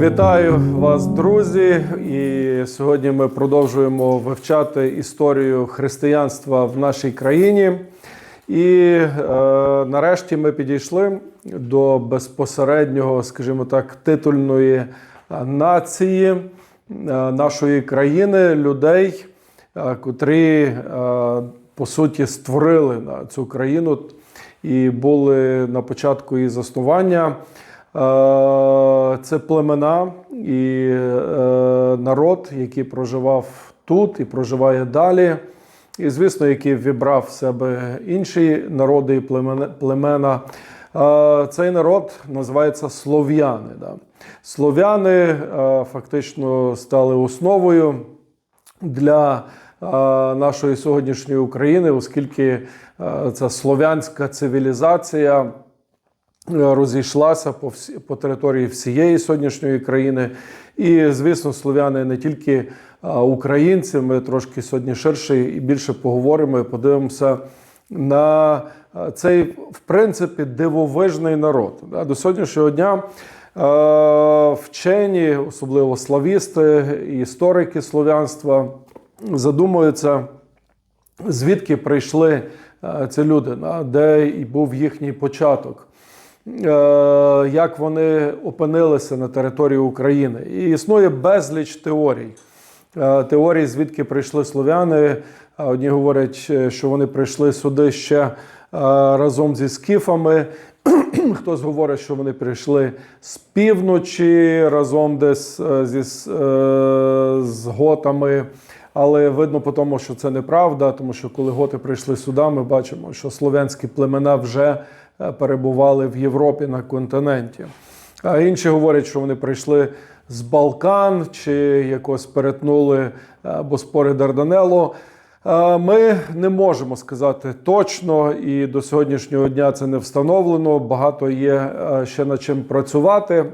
Вітаю вас, друзі! І сьогодні ми продовжуємо вивчати історію християнства в нашій країні. І е, нарешті ми підійшли до безпосереднього, скажімо так, титульної е, нації е, нашої країни, людей, е, котрі е, по суті створили цю країну і були на початку її заснування. Е, Це племена і е, народ, який проживав тут і проживає далі. І, звісно, який вібрав в себе інші народи і племена. Е, Цей народ називається слов'яни. Слов'яни фактично стали основою для нашої сьогоднішньої України, оскільки е, ця слов'янська цивілізація розійшлася по, всі, по території всієї сьогоднішньої країни. І, звісно, слов'яни не тільки українці. Ми трошки сьогодні ширше і більше поговоримо і подивимося на цей, в принципі, дивовижний народ. До сьогоднішнього дня. Вчені, особливо славісти, і історики слов'янства, задумуються, звідки прийшли ці люди, де і був їхній початок, як вони опинилися на території України. І існує безліч теорій. Е, Теорії, звідки прийшли слов'яни. Одні говорять, е, що вони прийшли сюди ще е, разом зі скіфами. Хтось говорить, що вони прийшли з півночі разом десь е, зі е, з готами. Але видно по тому, що це неправда, тому що коли готи прийшли сюди, ми бачимо, що слов'янські племена вже е, перебували в Європі на континенті. А інші говорять, що вони прийшли з Балкан чи якось перетнули е, Боспори Дарданелло. Е, Ми не можемо сказати точно, і до сьогоднішнього дня це не встановлено. Багато є е, ще над чим працювати.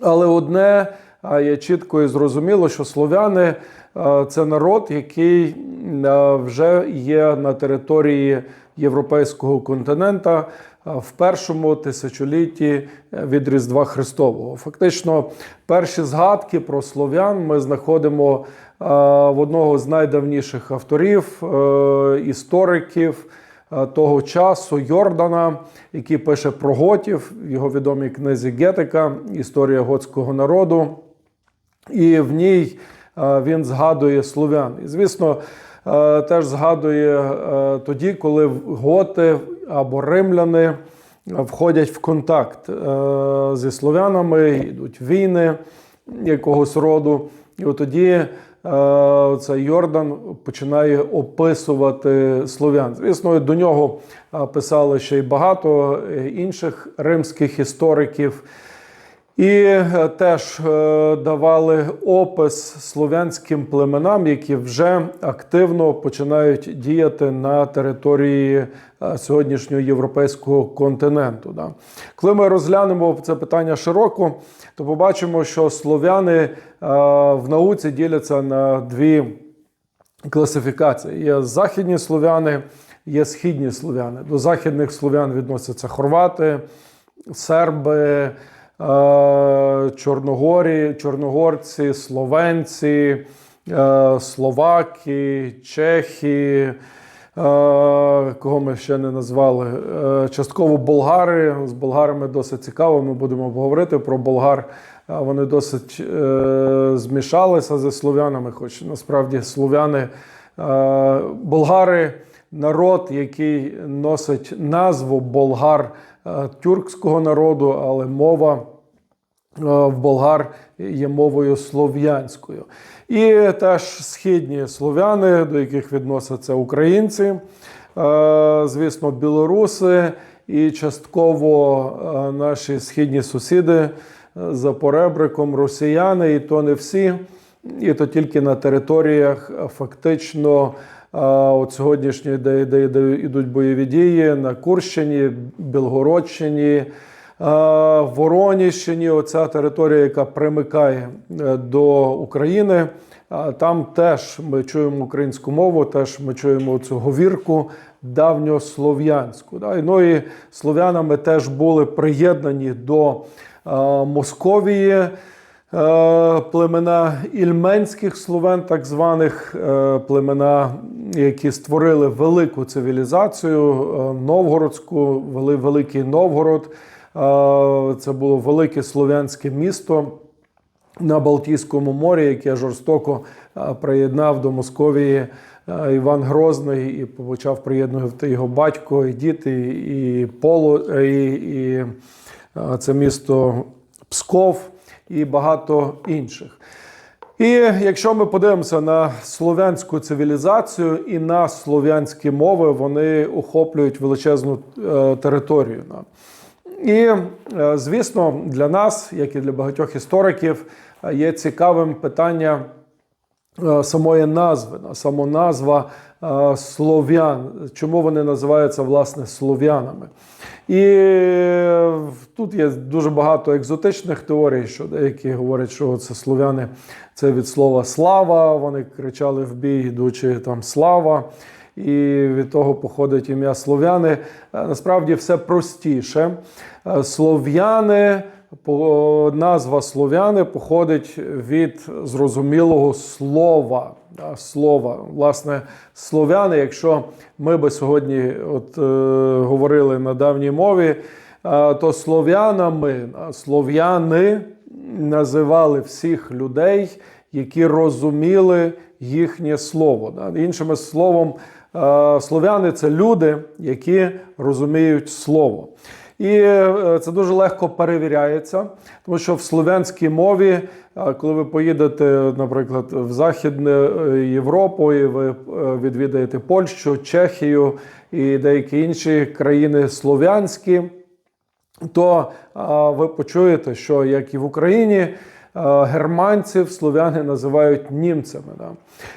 Але одне є чітко і зрозуміло, що слов'яни е, це народ, який е, вже є на території європейського континента е, в першому тисячолітті е, від Різдва Христового. Фактично, перші згадки про слов'ян ми знаходимо е, в одного з найдавніших авторів, істориків того часу Йордана, який пише про готів, в його відомій книзі Гетика Історія готського народу. І в ній він згадує слов'ян. І, звісно, теж згадує е, тоді, коли готи або римляни входять в контакт е, зі слов'янами, йдуть війни якогось роду. І от тоді е, цей Йордан починає описувати слов'ян. Звісно, до нього е, писали ще й багато е, інших римських істориків. І е, теж е, давали опис слов'янським племенам, які вже активно починають діяти на території е, сьогоднішнього європейського континенту. Коли ми розглянемо це питання широко, то побачимо, що слов'яни в науці діляться на дві класифікації. Є західні слов'яни, є східні слов'яни. До західних слов'ян відносяться хорвати, серби. Е, Чорногорі, чорногорці, словенці, е, словаки, чехи, е, кого ми ще не назвали. Частково болгари. З болгарами досить цікаво. Ми будемо говорити про болгар. Вони досить змішалися зі слов'янами, хоч насправді слов'яни, болгари народ, який носить назву болгар е, тюркського народу, але мова е, в болгар є мовою слов'янською. І теж східні слов'яни, до яких відносяться українці, е, звісно, білоруси і частково наші східні сусіди за поребриком росіяни, і то не всі, і то тільки на територіях фактично. От сьогоднішні, де, де, де йдуть бойові дії на Курщині, Білгородщині, Вороніщині, оця територія, яка примикає е, до України. Там теж ми чуємо українську мову, теж ми чуємо цю говірку давньослов'янську. Да? Ну і слов'янами теж були приєднані до Московії. Е, племена ільменських словен, так званих е, племена, які створили велику цивілізацію, е, новгородську, вели великий Новгород. Це було велике слов'янське місто на Балтійському морі, яке жорстоко приєднав до Московії Іван Грозний і почав приєднувати його батько, і діти, і поло, і, і це місто Псков і багато інших. І якщо ми подивимося на слов'янську цивілізацію і на слов'янські мови, вони охоплюють величезну е, територію. да. І, е, звісно, для нас, як і для багатьох істориків, е, є цікавим питання самої назви, да, само назва е, слов'ян, чому вони називаються власне слов'янами. І е, тут є дуже багато екзотичних теорій, що деякі говорять, що це слов'яни це від слова слава. Вони кричали в бій, йдучи там слава. І від того походить ім'я слов'яни. Е, Насправді все простіше. Е, Слов'яни, назва слов'яни походить від зрозумілого слова. Слова. Власне, слов'яни, якщо ми би сьогодні от, е, говорили на давній мові, е, то слов'янами, слов'яни називали всіх людей, які розуміли їхнє слово. Да. Іншими словом, е, слов'яни це люди, які розуміють слово. І е, це дуже легко перевіряється, тому що в слов'янській мові, е, коли ви поїдете, наприклад, в Західну е, Європу, і ви відвідаєте Польщу, Чехію і деякі інші країни слов'янські, то ви почуєте, що як і в Україні, германців слов'яни називають німцями. Да?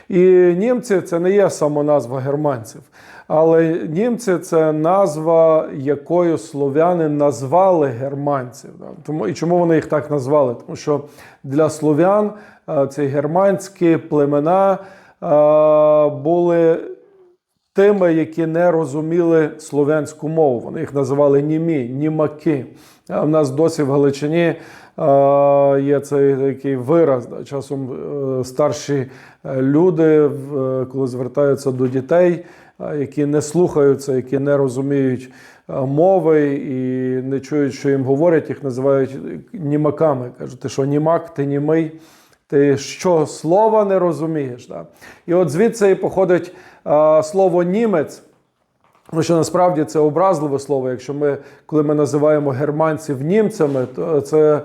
І німці це не є самоназва германців, але німці це назва, якою слов'яни назвали германців. Да? Тому, і чому вони їх так назвали? Тому що для слов'ян а, ці германські племена а, були тими, які не розуміли слов'янську мову. Вони їх називали німі, німаки. В нас досі в Галичині е, є цей такий вираз. Часом е, старші е, люди, коли звертаються до дітей, які не слухаються, які не розуміють мови і не чують, що їм говорять, їх називають німаками. Кажуть, ти що, німак, ти німий. Ти що слова не розумієш? І от звідси і походить слово німець. Тому що насправді це образливе слово. Якщо ми, коли ми називаємо германців німцями, то це,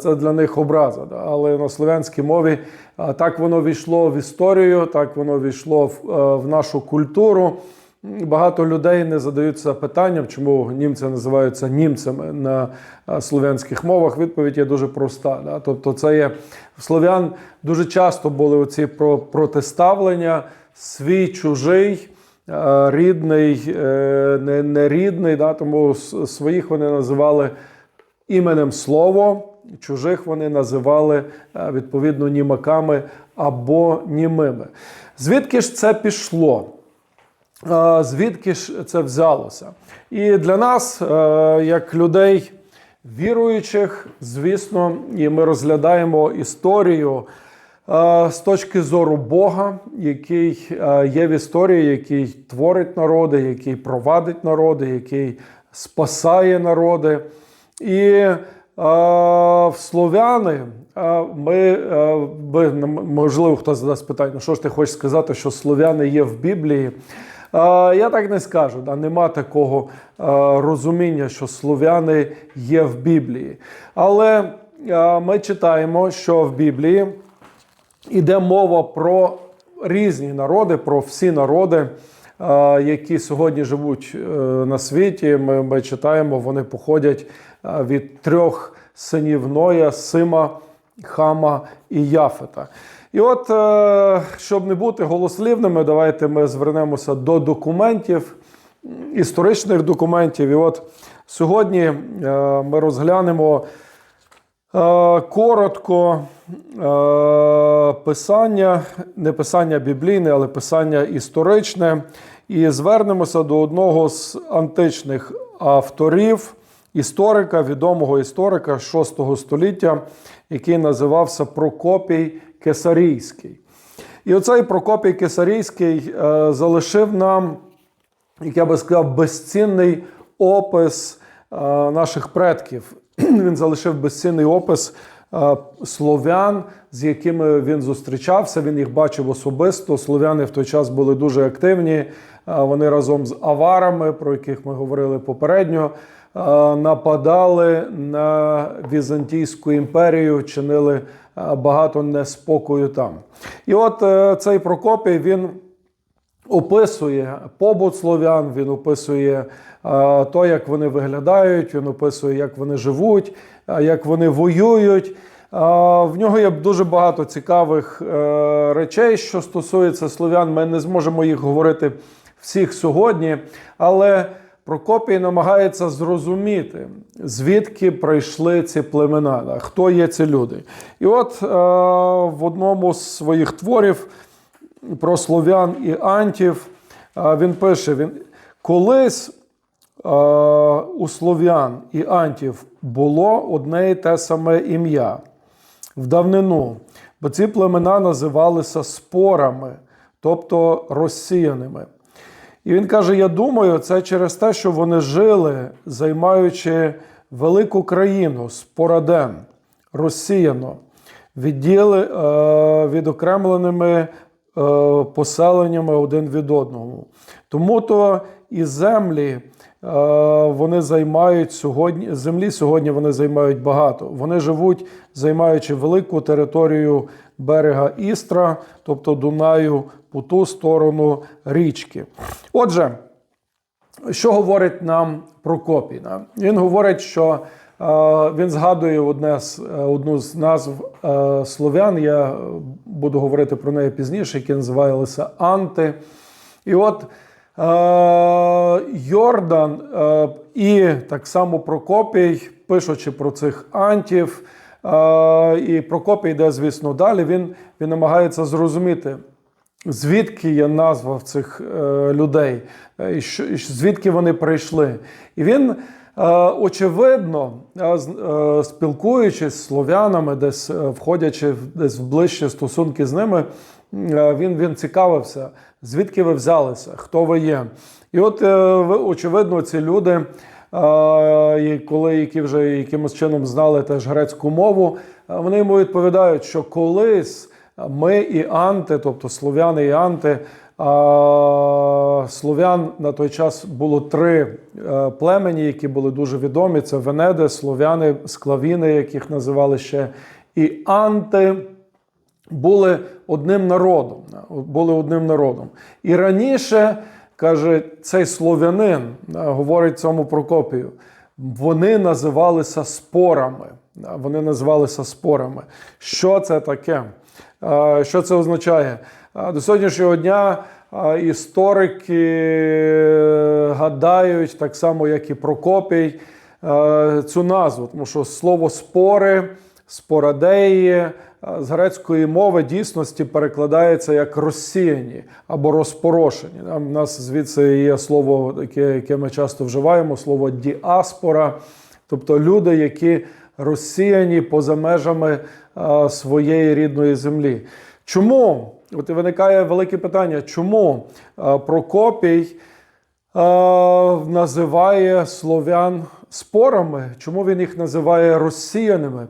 це для них образа. Але на слов'янській мові так воно війшло в історію, так воно війшло в, в нашу культуру. Багато людей не задаються питанням, чому німці називаються німцями на слов'янських мовах. Відповідь є дуже проста. Да? Тобто, це є в слов'ян дуже часто були оці про протиставлення свій чужий. Рідний, е, не, да, тому своїх вони називали іменем слово, чужих вони називали відповідно німаками або німими. Звідки ж це пішло? Звідки ж це взялося? І для нас, е, як людей віруючих, звісно, і ми розглядаємо історію е, з точки зору Бога, який е, є в історії, який творить народи, який провадить народи, який спасає народи. І в слов'яни ми, можливо, хто задасть питання, ну що ж ти хочеш сказати, що слов'яни є в Біблії? Я так не скажу, да, нема такого розуміння, що слов'яни є в Біблії. Але ми читаємо, що в Біблії іде мова про різні народи, про всі народи, які сьогодні живуть е, на світі. Ми, ми читаємо, вони походять від трьох синів Ноя, Сима, Хама і Яфета. І от, е, щоб не бути голослівними, давайте ми звернемося до документів, історичних документів. І от сьогодні е, ми розглянемо Е, Коротко писання, не писання біблійне, але писання історичне. І звернемося до одного з античних авторів, історика, відомого історика 6 століття, який називався Прокопій Кесарійський. І оцей Прокопій Кесарійський е, залишив нам, як я би сказав, безцінний опис е, наших предків. Він залишив безцінний опис е, слов'ян, з якими він зустрічався. Він їх бачив особисто. Слов'яни в той час були дуже активні. Вони разом з аварами, про яких ми говорили попередньо, нападали на Візантійську імперію, чинили е, багато неспокою там. І от е, цей Прокопій він описує побут слов'ян, він описує е, то, як вони виглядають, він описує, як вони живуть, е, як вони воюють. Е, В нього є дуже багато цікавих е, речей, що стосується слов'ян. Ми не зможемо їх говорити всіх сьогодні, але Прокопій намагається зрозуміти, звідки прийшли ці племена, хто є ці люди. І от е, в одному з своїх творів про слов'ян і антів. а, Він пише: він, колись е, у слов'ян і антів було одне і те саме ім'я в давнину, бо ці племена називалися спорами, тобто розсіяними. І він каже: Я думаю, це через те, що вони жили, займаючи велику країну спораден, розсіяно, відділи, е, відокремленими поселеннями один від одного. Тому то і землі е, вони займають сьогодні, землі сьогодні вони займають багато. Вони живуть, займаючи велику територію берега Істра, тобто Дунаю, по ту сторону річки. Отже, що говорить нам Прокопій? да? Він говорить, що е, він згадує одне з, е, одну з назв е, слов'ян. Я буду говорити про неї пізніше, які називалися Анти. І от е, Йордан і так само Прокопій, пишучи про цих антів, і Прокопій йде, звісно, далі. Він, він намагається зрозуміти. Звідки є назва цих людей, звідки вони прийшли. І він, очевидно, е, е, спілкуючись з слов'янами, десь е, входячи десь в ближчі стосунки з ними, е, він, він цікавився, звідки ви взялися, хто ви є. І от, е, ви- очевидно, ці люди, е, коли які вже якимось чином знали теж грецьку мову, е, вони йому відповідають, що колись. Ми і анти, тобто слов'яни і анти. Слов'ян на той час було три е, племені, які були дуже відомі: це Венеди, слов'яни, склавіни, яких називали ще, і анти були одним народом. Були одним народом. І раніше каже цей слов'янин, да, говорить цьому Прокопію, вони називалися спорами. Вони називалися спорами. Що це таке? Що це означає? До сьогоднішнього дня історики гадають, так само, як і Прокопій, цю назву, тому що слово спори, спорадеї з грецької мови дійсності перекладається як розсіяні або розпорошені. У нас звідси є слово, яке ми часто вживаємо, слово діаспора, тобто люди, які розсіяні поза межами е, своєї рідної землі. Чому? От і виникає велике питання, чому е, Прокопій е, називає слов'ян спорами? Чому він їх називає розсіяними?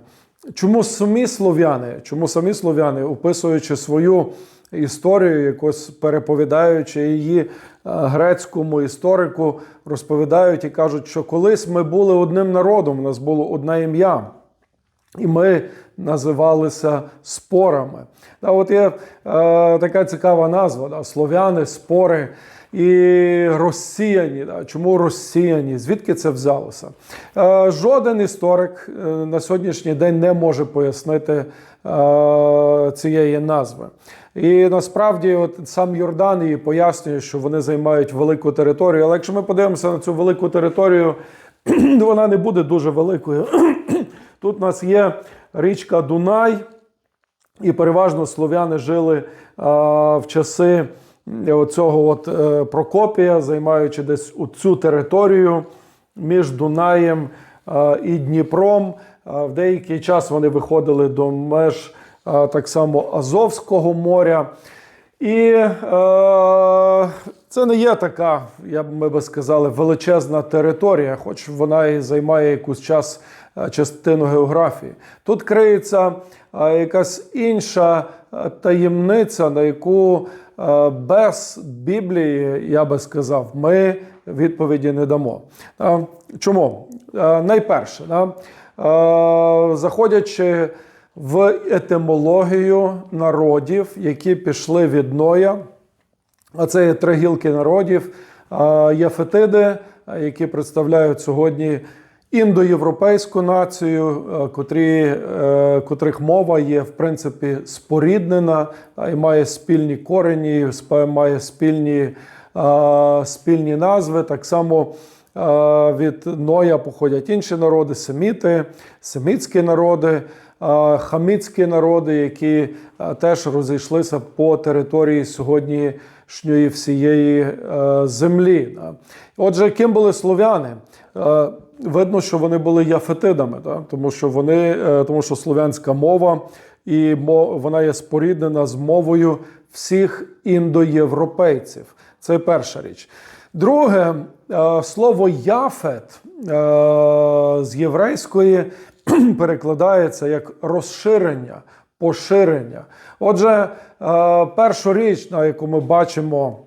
Чому самі слов'яни, чому самі слов'яни, описуючи свою історію, якось переповідаючи її грецькому історику, розповідають і кажуть, що колись ми були одним народом, у нас було одне ім'я. І ми називалися спорами. Та от є е, така цікава назва: да, слов'яни, спори і розсіяні. Чому розсіяні? Звідки це взялося? Е, жоден історик е, на сьогоднішній день не може пояснити е, цієї назви. І насправді, от сам Йордан її пояснює, що вони займають велику територію. Але якщо ми подивимося на цю велику територію, вона не буде дуже великою. Тут у нас є річка Дунай, і переважно слов'яни жили в часи цього от, е, Прокопія, займаючи десь цю територію між Дунаєм е, і Дніпром. Е, В деякий час вони виходили до меж так само Азовського моря. І е, це не є така, я б ми би сказали, величезна територія, хоч вона і займає якусь час частину географії. Тут криється якась інша таємниця, на яку без Біблії, я би сказав, ми відповіді не дамо. Е, Чому? Е, Найперше, е, заходячи в етимологію народів, які пішли від Ноя, а це є три гілки народів, е, єфетиди, е, які представляють сьогодні індоєвропейську націю, е, котрі, е, котрих мова є в принципі споріднена і має спільні корені, має спільні, е, спільні назви. Так само від Ноя походять інші народи, семіти, семітські народи. Хамітські народи, які теж розійшлися по території сьогоднішньої всієї землі. Отже, ким були слов'яни? Видно, що вони були яфетидами, да? тому що вони, е, тому що слов'янська мова і вона є споріднена з мовою всіх індоєвропейців. Це перша річ. Друге, е, слово яфет е, з єврейської перекладається як розширення, поширення. Отже, першу річ, на яку ми бачимо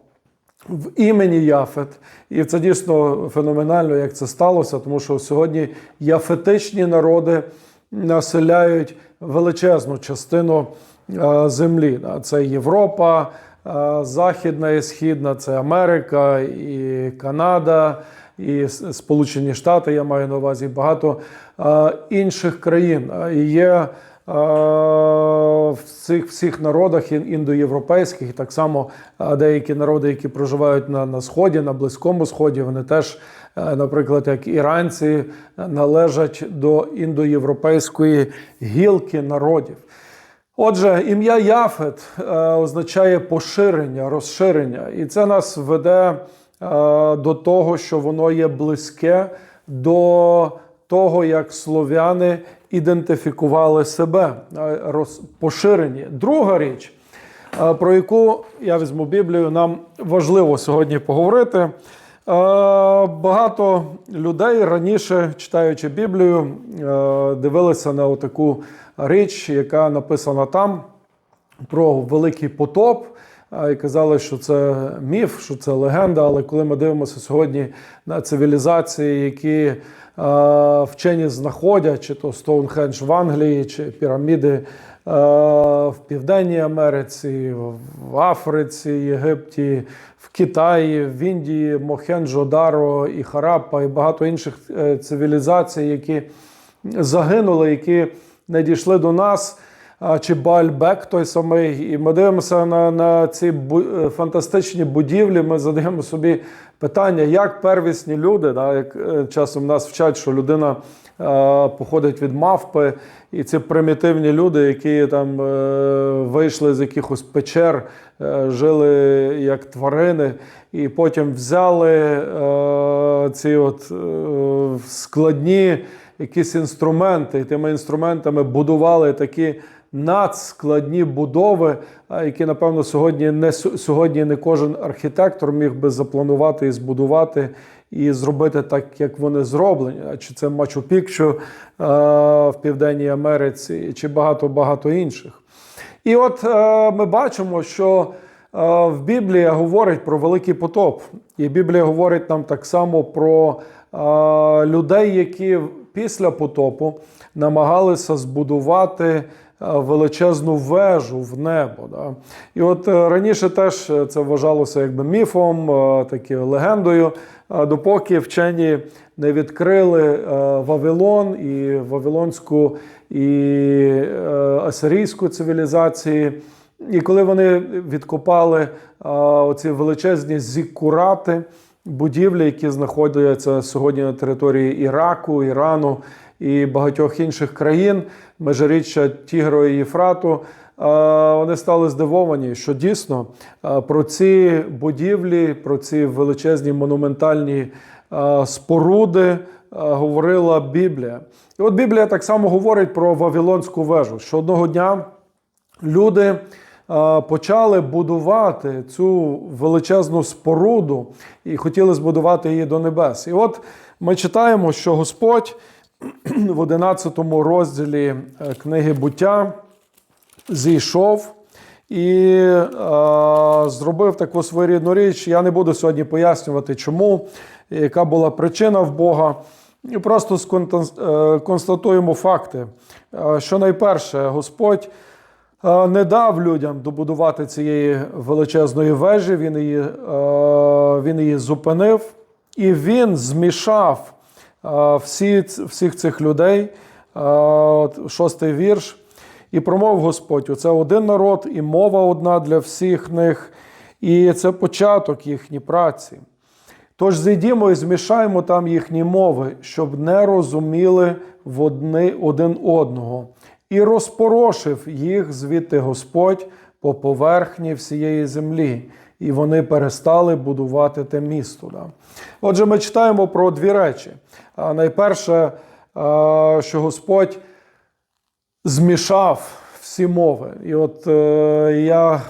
в імені Яфет, і це дійсно феноменально, як це сталося, тому що сьогодні яфетичні народи населяють величезну частину е, землі. Це Європа, е, Західна і Східна, це Америка і Канада. І Сполучені Штати, я маю на увазі багато е, інших країн. І є в цих всіх народах індоєвропейських, і так само е, деякі народи, які проживають на, на сході, на близькому сході, вони теж, е, наприклад, як іранці, е, належать до індоєвропейської гілки народів. Отже, ім'я Яфет е, означає поширення, розширення, і це нас веде е, до того, що воно є близьке до того, як слов'яни ідентифікували себе, е, роз, поширені. Друга річ, е, про яку я візьму Біблію, нам важливо сьогодні поговорити. Е, Багато людей раніше, читаючи Біблію, дивилися на таку річ, яка написана там про великий потоп. І казали, що це міф, що це легенда. Але коли ми дивимося сьогодні на цивілізації, які вчені знаходять, чи то Стоунхендж в Англії, чи піраміди е, в Південній Америці, в Африці, Єгипті, в Китаї, в Індії, Мохенджо-Даро і Хараппа, і багато інших е, цивілізацій, які загинули, які не дійшли до нас. Чи Баальбек той самий, і ми дивимося на, на ці е, фантастичні будівлі. Ми задаємо собі питання, як первісні люди, да, як е, часом нас вчать, що людина е, походить від мавпи, і ці примітивні люди, які там е, вийшли з якихось печер, е, жили як тварини, і потім взяли е, ці от е, складні якісь інструменти, і тими інструментами будували такі надскладні будови, які, напевно, сьогодні не сьогодні не кожен архітектор міг би запланувати і збудувати і зробити так, як вони зроблені. Чи це Мачу Пікчу в Південній Америці, чи багато багато інших. І от е, ми бачимо, що е, в Біблії говорить про великий потоп. І Біблія говорить нам так само про е, людей, які після потопу намагалися збудувати величезну вежу в небо. Да? І от е, раніше теж це вважалося якби міфом, е, такою легендою, е, допоки вчені не відкрили е, Вавилон і Вавилонську і е, асирійську цивілізації. І коли вони відкопали оці величезні зіккурати, будівлі, які знаходяться сьогодні на території Іраку, Ірану і багатьох інших країн, межиріччя Тігро і Єфрату. Вони стали здивовані, що дійсно про ці будівлі, про ці величезні монументальні споруди говорила Біблія. І от Біблія так само говорить про Вавилонську вежу, що одного дня люди почали будувати цю величезну споруду і хотіли збудувати її до небес. І от ми читаємо, що Господь в 11 розділі е, книги буття зійшов і е, зробив таку своєрідну річ. Я не буду сьогодні пояснювати, чому, яка була причина в Бога. І просто е, констатуємо факти. Е, Що найперше, Господь не дав людям добудувати цієї величезної вежі, він її, він її зупинив, і він змішав всі, всіх цих людей. Шостий вірш. І промов Господь: оце один народ, і мова одна для всіх них, і це початок їхньої праці. Тож зійдімо і змішаємо там їхні мови, щоб не розуміли в один одного, і розпорошив їх звідти Господь по поверхні всієї землі, і вони перестали будувати те місто. Да. Отже, ми читаємо про дві речі. А, Найперше, що Господь змішав всі мови. І от е, я е,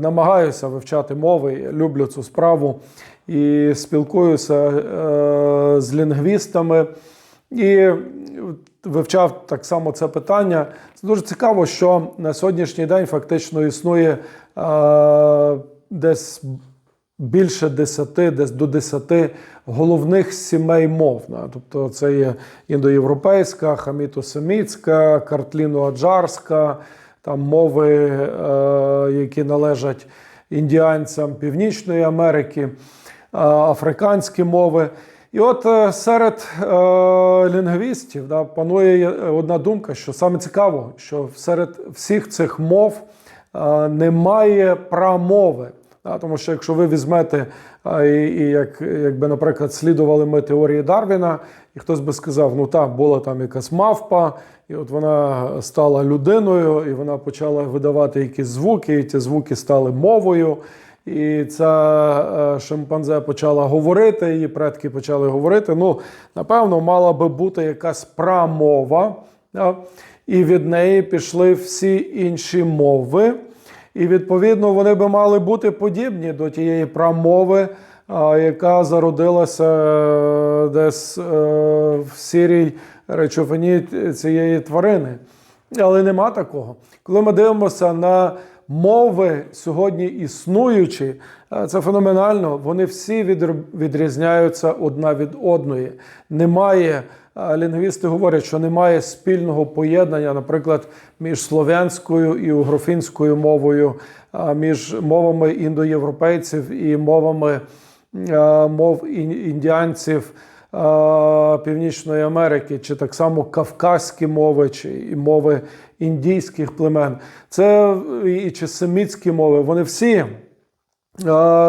намагаюся вивчати мови, люблю цю справу і спілкуюся е, з лінгвістами і вивчав так само це питання. Це дуже цікаво, що на сьогоднішній день фактично існує е, десь більше 10, десь до 10 головних сімей мов. Тобто це є індоєвропейська, хамітосемітська, картліно-аджарська, там мови, е, які належать індіанцям Північної Америки, е, африканські мови. І от е, серед е, лінгвістів да, панує одна думка, що саме цікаво, що серед всіх цих мов е, немає прамови. Да, тому що якщо ви візьмете, а, і, як, якби, наприклад, слідували ми теорії Дарвіна, і хтось би сказав, ну так, була там якась мавпа, і от вона стала людиною, і вона почала видавати якісь звуки, і ці звуки стали мовою. І ця е, шимпанзе почала говорити, її предки почали говорити. Ну, напевно, мала би бути якась прамова, да? і від неї пішли всі інші мови. І відповідно вони би мали бути подібні до тієї прамови, яка зародилася е, десь е, в сірій речовині цієї тварини. Але нема такого. Коли ми дивимося на мови сьогодні існуючі, е, це феноменально. Вони всі відрізняються одна від одної. Немає. а Лінгвісти говорять, що немає спільного поєднання, наприклад, між слов'янською і угрофінською мовою, між мовами індоєвропейців і мовами е, мов індіанців е, Північної Америки, чи так само кавказькі мови, чи мови індійських племен. Це і чи семітські мови, вони всі е,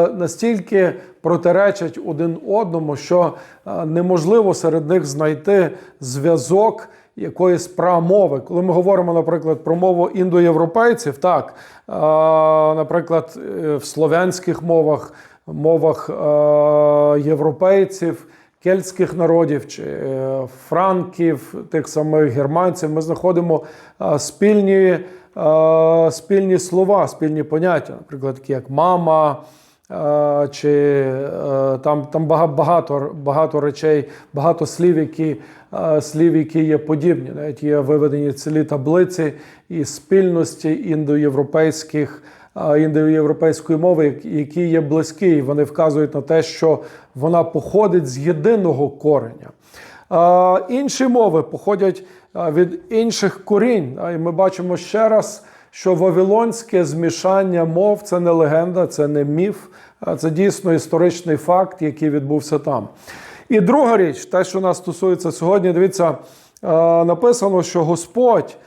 настільки протиречать один одному, що е, неможливо серед них знайти зв'язок якоїсь прамови. Коли ми говоримо, наприклад, про мову індоєвропейців, так, е, наприклад, е, в слов'янських мовах, мовах е, європейців. Кельтських народів чи е, франків, тих самих германців, ми знаходимо е, спільні, е, спільні слова, спільні поняття, наприклад, такі як мама, чи там, там багато, багато речей, багато слів, які, слів, які є подібні. Навіть є виведені цілі таблиці і спільності індоєвропейських індоєвропейської мови, як- які є близькі, і вони вказують на те, що вона походить з єдиного кореня. Інші мови походять від інших корінь. І ми бачимо ще раз, що вавилонське змішання мов це не легенда, це не міф, це дійсно історичний факт, який відбувся там. І друга річ, те, що нас стосується сьогодні, дивіться, написано, що Господь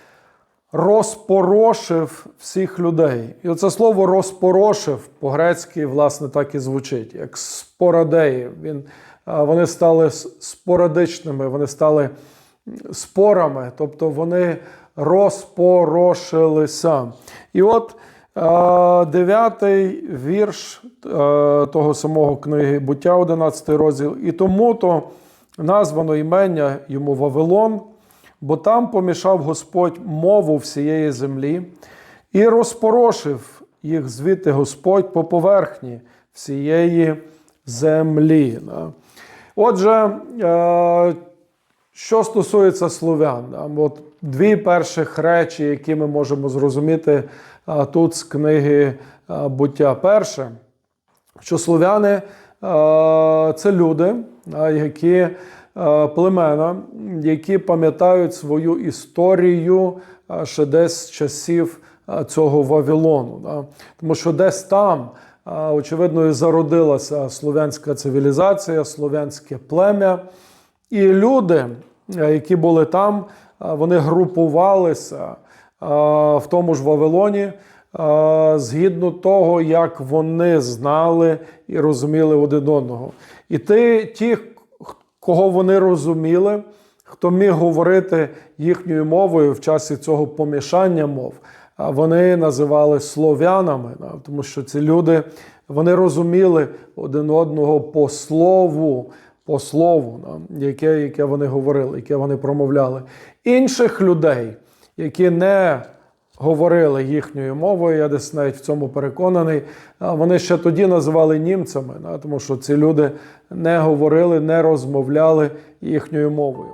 розпорошив всіх людей. І оце слово розпорошив по-грецьки, власне, так і звучить, як спорадеї. Він, вони стали спорадичними, вони стали спорами, тобто вони розпорошилися. І от дев'ятий вірш того самого книги Буття, 11 розділ. І тому то названо імення йому Вавилон, бо там помішав Господь мову всієї землі і розпорошив їх звідти Господь по поверхні всієї землі. Отже, е, що стосується слов'ян, от дві перших речі, які ми можемо зрозуміти тут з книги буття. Перше, що слов'яни це люди, які племена, які пам'ятають свою історію ще десь з часів цього Вавилону. Тому що десь там, очевидно, і зародилася слов'янська цивілізація, слов'янське плем'я. І люди, е, які були там, е, вони групувалися е, в тому ж Вавилоні е, згідно того, як вони знали і розуміли один одного. І ті, кого вони розуміли, хто міг говорити їхньою мовою в часі цього помішання мов, вони називали слов'янами, тому що ці люди вони розуміли один одного по слову, по слову, яке, яке вони говорили, яке вони промовляли. Інших людей, які не говорили їхньою мовою, я десь навіть в цьому переконаний, вони ще тоді називали німцями, тому що ці люди не говорили, не розмовляли їхньою мовою.